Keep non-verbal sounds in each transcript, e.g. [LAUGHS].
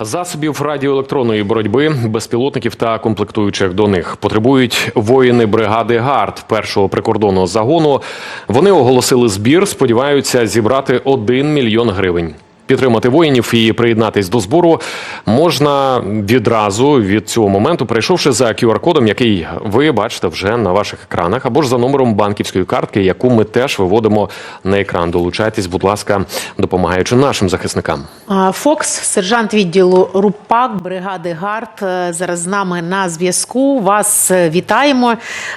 Засобів радіоелектронної боротьби, безпілотників та комплектуючих до них потребують воїни бригади ГАРД першого прикордонного загону. Вони оголосили збір, сподіваються зібрати 1 мільйон гривень. Підтримати воїнів і приєднатись до збору можна відразу від цього моменту, прийшовши за QR-кодом, який ви бачите вже на ваших екранах, або ж за номером банківської картки, яку ми теж виводимо на екран. Долучайтесь, будь ласка, допомагаючи нашим захисникам. Фокс, сержант відділу РУПАК бригади ГАРД, е, зараз з нами на зв'язку. Вас е, вітаємо.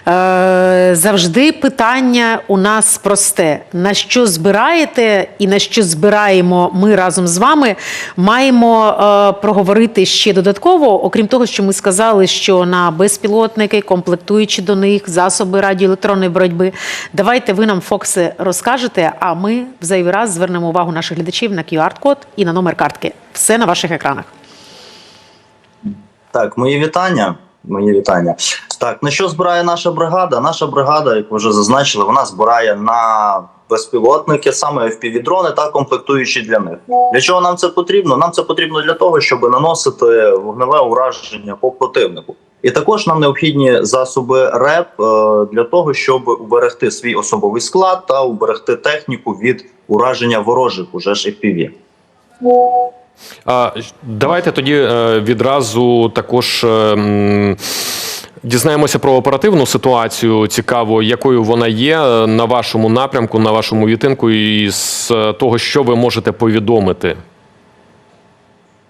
Е, Завжди питання у нас просте: на що збираєте і на що збираємо ми разом з вами. Маємо е, проговорити ще додатково, окрім того, що ми сказали, що на безпілотники, комплектуючи до них засоби радіоелектронної боротьби. Давайте ви нам, Фокси, розкажете, а ми в зайвий раз звернемо увагу наших глядачів на QR-код і на номер картки. Все на ваших екранах. Так, мої вітання. Мої вітання. Так, на що збирає наша бригада? Наша бригада, як ви вже зазначили, вона збирає на безпілотники, саме FPV-дрони та комплектуючі для них. Для чого нам це потрібно? Нам це потрібно для того, щоб наносити вогневе ураження по противнику. І також нам необхідні засоби РЕП е, для того, щоб уберегти свій особовий склад та уберегти техніку від ураження ворожих уже ж FPV. Давайте тоді е, відразу також. Дізнаємося про оперативну ситуацію. Цікаво, якою вона є е, на вашому напрямку, на вашому відтинку, і з е, того, що ви можете повідомити.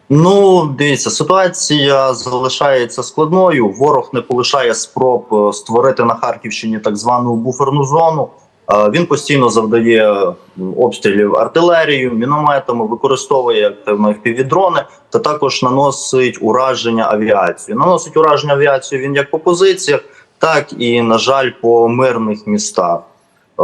Ну, дивіться, ситуація залишається складною. Ворог не полишає спроб е, створити на Харківщині так звану буферну зону. Е, Він постійно завдає обстрілів артилерією, мінометами, використовує активно FPV-дрони та також наносить ураження авіацію. Наносить ураження авіацію він як по позиціях, так і, на жаль, по мирних містах. Е,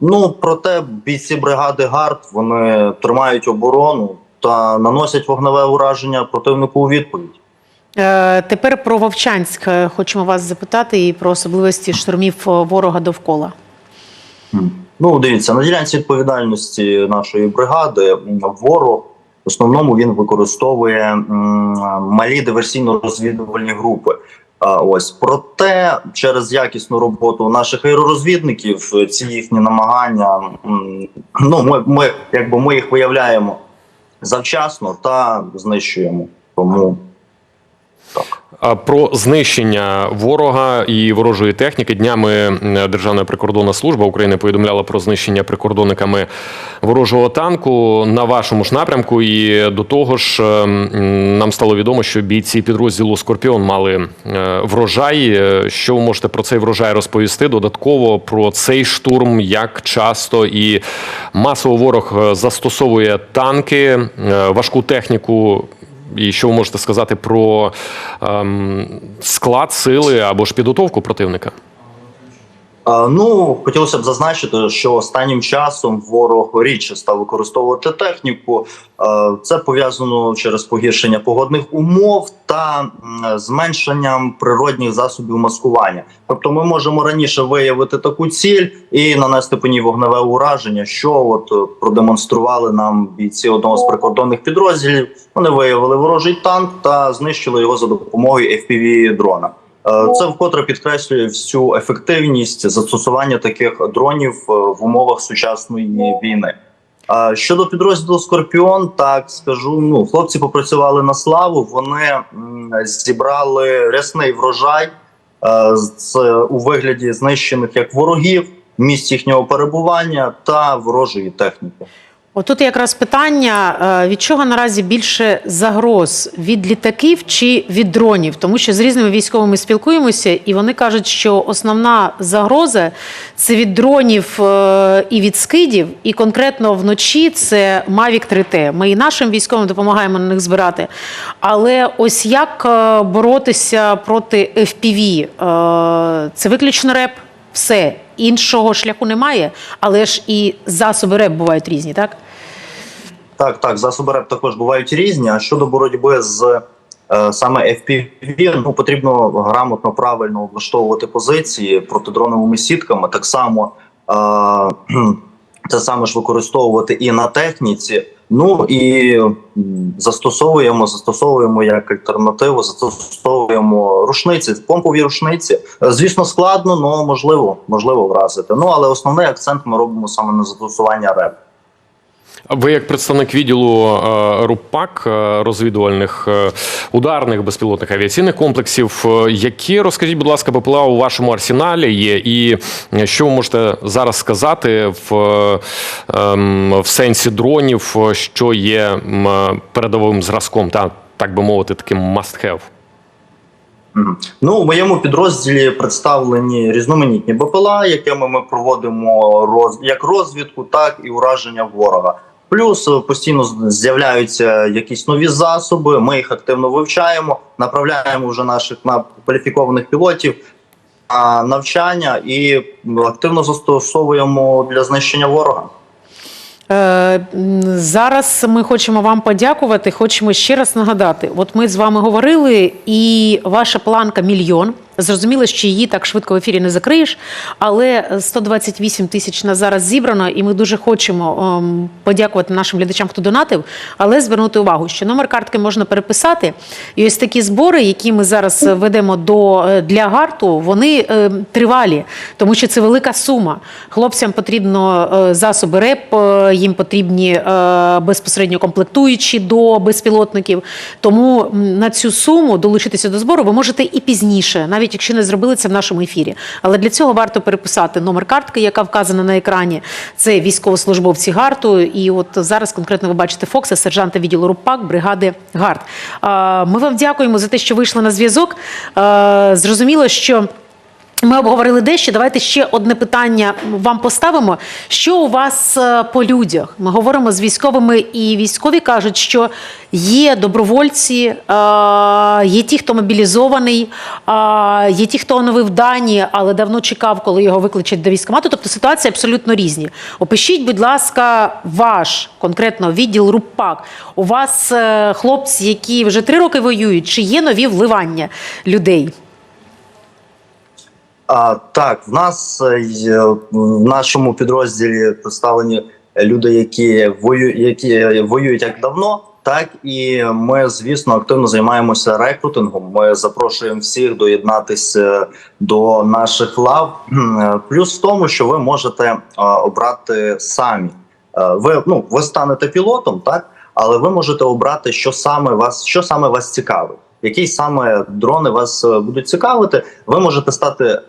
Ну, проте бійці бригади ГАРД вони тримають оборону та наносять вогневе ураження противнику у відповідь. Е, Тепер про Вовчанськ е, хочемо вас запитати і про особливості штурмів е, ворога довкола. Ну, дивіться, на ділянці відповідальності нашої бригади м, ворог в основному він використовує малі диверсійно-розвідувальні групи. А ось проте через якісну роботу наших аеророзвідників ці їхні намагання ну ми, ми якби ми їх виявляємо завчасно та знищуємо. Тому Про знищення ворога і ворожої техніки днями Державна прикордонна служба України повідомляла про знищення прикордонниками ворожого танку на вашому ж напрямку. І до того ж, ем, нам стало відомо, що бійці підрозділу Скорпіон мали е, врожай. Е, Що ви можете про цей врожай розповісти? Додатково про цей штурм, як часто і масово ворог е, застосовує танки, важку техніку. І що ви можете сказати про ем, склад сили або ж підготовку противника? Ну, хотілося б зазначити, що останнім часом ворог рідше став використовувати техніку. Це пов'язано через погіршення погодних умов та зменшенням природних засобів маскування. Тобто, ми можемо раніше виявити таку ціль і нанести по ній вогневе ураження, що от е, продемонстрували нам бійці одного з прикордонних підрозділів. Вони виявили ворожий танк та знищили його за допомогою fpv дрона. Е, Це вкотре підкреслює всю ефективність застосування таких дронів е, в умовах сучасної війни. А Щодо підрозділу Скорпіон, так скажу, ну хлопці попрацювали на славу. Вони зібрали рясний врожай е, з у вигляді знищених як ворогів, місць їхнього перебування та ворожої техніки. Отут якраз питання: е, від чого наразі більше загроз від літаків чи від дронів? Тому що з різними військовими спілкуємося, і вони кажуть, що основна загроза це від дронів е, і від скидів, і конкретно вночі це Mavic 3T. Ми і нашим військовим допомагаємо на них збирати. Але ось як е, боротися проти FPV? Це виключно реп. Все іншого шляху немає, але ж і засоби РЕП бувають різні, так? Так, так, засоби РЕП також бувають різні. А щодо боротьби з е, саме FPV, ну потрібно грамотно, правильно облаштовувати позиції протидроновими сітками. Так само е, [CLEARS THROAT] це саме ж використовувати і на техніці. Ну і застосовуємо, застосовуємо як альтернативу, застосовуємо рушниці, помпові рушниці. Е, Звісно, складно, але можливо, можливо вразити. Ну але основний акцент ми робимо саме на застосування РЕП. Ви, як представник відділу е, РУПАК е, розвідувальних е, ударних безпілотних авіаційних комплексів, які розкажіть, будь ласка, БПЛА у вашому арсеналі є, і що ви можете зараз сказати в, ем, в сенсі дронів, що є передовим зразком, та так би мовити, таким must-have? Ну, у моєму підрозділі представлені різноманітні БПЛА, якими ми проводимо роз... як розвідку, так і ураження ворога. Плюс е, постійно з'являються якісь нові засоби. Ми їх активно вивчаємо, направляємо вже наших на кваліфікованих пілотів на навчання і активно застосовуємо для знищення ворога. Е, Зараз ми хочемо вам подякувати. Хочемо ще раз нагадати: от ми з вами говорили, і ваша планка мільйон. Зрозуміло, що її так швидко в ефірі не закриєш, але 128 тисяч на зараз зібрано, і ми дуже хочемо ем, подякувати нашим глядачам, хто донатив, але звернути увагу, що номер картки можна переписати. І ось такі збори, які ми зараз ведемо до е, для гарту, вони е, тривалі, тому що це велика сума. Хлопцям потрібно е, засоби РЕП, е, їм потрібні е, безпосередньо комплектуючі до безпілотників. Тому на цю суму долучитися до збору ви можете і пізніше, навіть якщо не зробили це в нашому ефірі. Але для цього варто переписати номер картки, яка вказана на екрані. Це військовослужбовці гарту. І от зараз конкретно ви бачите Фокса, сержанта відділу РУПАК, бригади ГАРД. Ми вам дякуємо за те, що вийшли на зв'язок. Зрозуміло, що. Ми обговорили дещо. Давайте ще одне питання вам поставимо. Що у вас е, по людях? Ми говоримо з військовими, і військові кажуть, що є добровольці, е, є ті, хто мобілізований, е, є ті, хто оновив дані, але давно чекав, коли його викличуть до військкомату. Тобто ситуації абсолютно різні. Опишіть, будь ласка, ваш конкретно відділ РУПАК. У вас хлопці, які вже три роки воюють, чи є нові вливання людей? А, так, в нас е, є- в нашому підрозділі представлені люди, які воюють, які воюють як давно, так і ми, звісно, активно займаємося рекрутингом. Ми запрошуємо всіх доєднатися до наших лав. Плюс в тому, що ви можете обрати самі. Е, Ви ну ви станете пілотом, так але ви можете обрати, що саме вас, що саме вас цікавить. Які саме дрони вас е, будуть цікавити, ви можете стати е,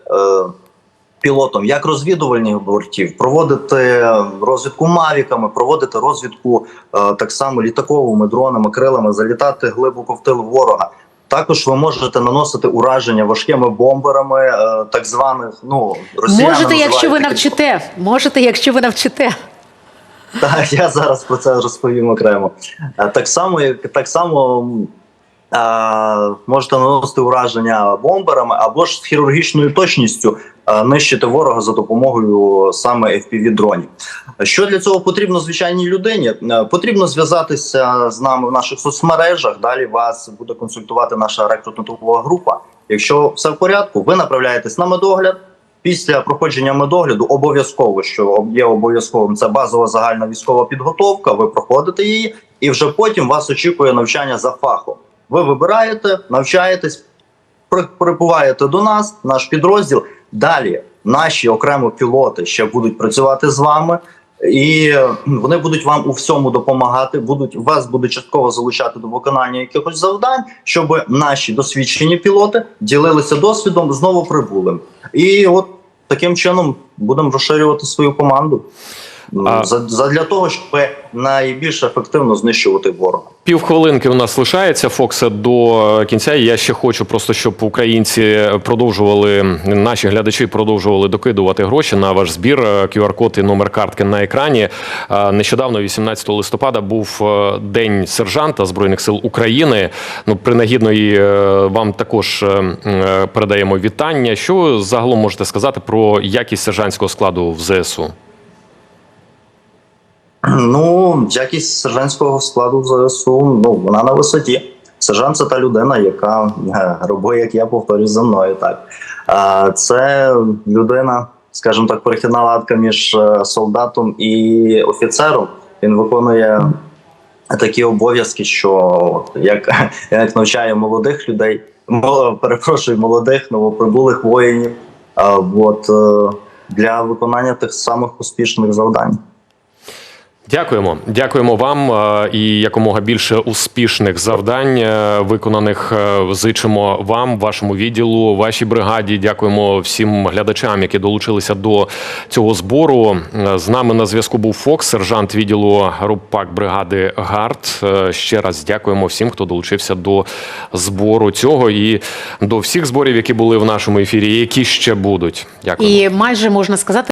пілотом як розвідувальних бортів, проводити розвідку мавіками, проводити розвідку е, так само літаковими дронами, крилами, залітати глибоко в тил ворога. Також ви можете наносити ураження важкими бомберами, е, так званих ну росіяни Можете, якщо ви навчите. Можете, якщо ви навчите. Так, я зараз про це розповім окремо. Е, Так само, як так само можете наносити ураження бомберами або ж з хірургічною точністю нищити ворога за допомогою саме fpv дронів. Що для цього потрібно звичайній людині? Потрібно зв'язатися з нами в наших соцмережах. Далі вас буде консультувати наша рекрутингова група. Якщо все в порядку, ви направляєтесь на медогляд. Після проходження медогляду обов'язково, що є обов'язковим, це базова загальна військова підготовка. Ви проходите її, і вже потім вас очікує навчання за фахом. Ви вибираєте, навчаєтесь, при- прибуваєте до нас, наш підрозділ. Далі наші окремо пілоти ще будуть працювати з вами, і вони будуть вам у всьому допомагати. Будуть вас будуть частково залучати до виконання якихось завдань, щоб наші досвідчені пілоти ділилися досвідом знову прибулим. І от таким чином будемо розширювати свою команду. А- За, задля того, щоб найбільш ефективно знищувати ворога. Півхвилинки у нас лишається Фоксе до кінця. І Я ще хочу просто, щоб українці продовжували наші глядачі продовжували докидувати гроші на ваш збір. QR-код і номер картки на екрані. Е, Нещодавно, 18 листопада, був е, день сержанта збройних сил України. Ну, принагідно і е, вам також е, е, передаємо вітання. Що ви загалом можете сказати про якість сержантського складу в ЗСУ? [CLEARS THROAT] Ну, якість сержантського складу в ЗСУ, ну вона на висоті. Сержант це та людина, яка е, робить, як я повторюю за мною. Так це людина, скажімо так, перехідна латка між е, солдатом і офіцером. Він виконує такі обов'язки, що як, [LAUGHS] як навчає молодих людей, перепрошую, молодих новоприбулих воїнів, от, е, для виконання тих самих успішних завдань. Дякуємо, дякуємо вам е, і якомога більше успішних завдань е, виконаних. е, Зичимо вам, вашому відділу, вашій бригаді. Дякуємо всім глядачам, які долучилися до цього збору. З нами на зв'язку був Фокс, сержант відділу РУПАК бригади ГАРД. Ще раз дякуємо всім, хто долучився до збору цього і до всіх зборів, які були в нашому ефірі, які ще будуть. Дякую. І майже можна сказати.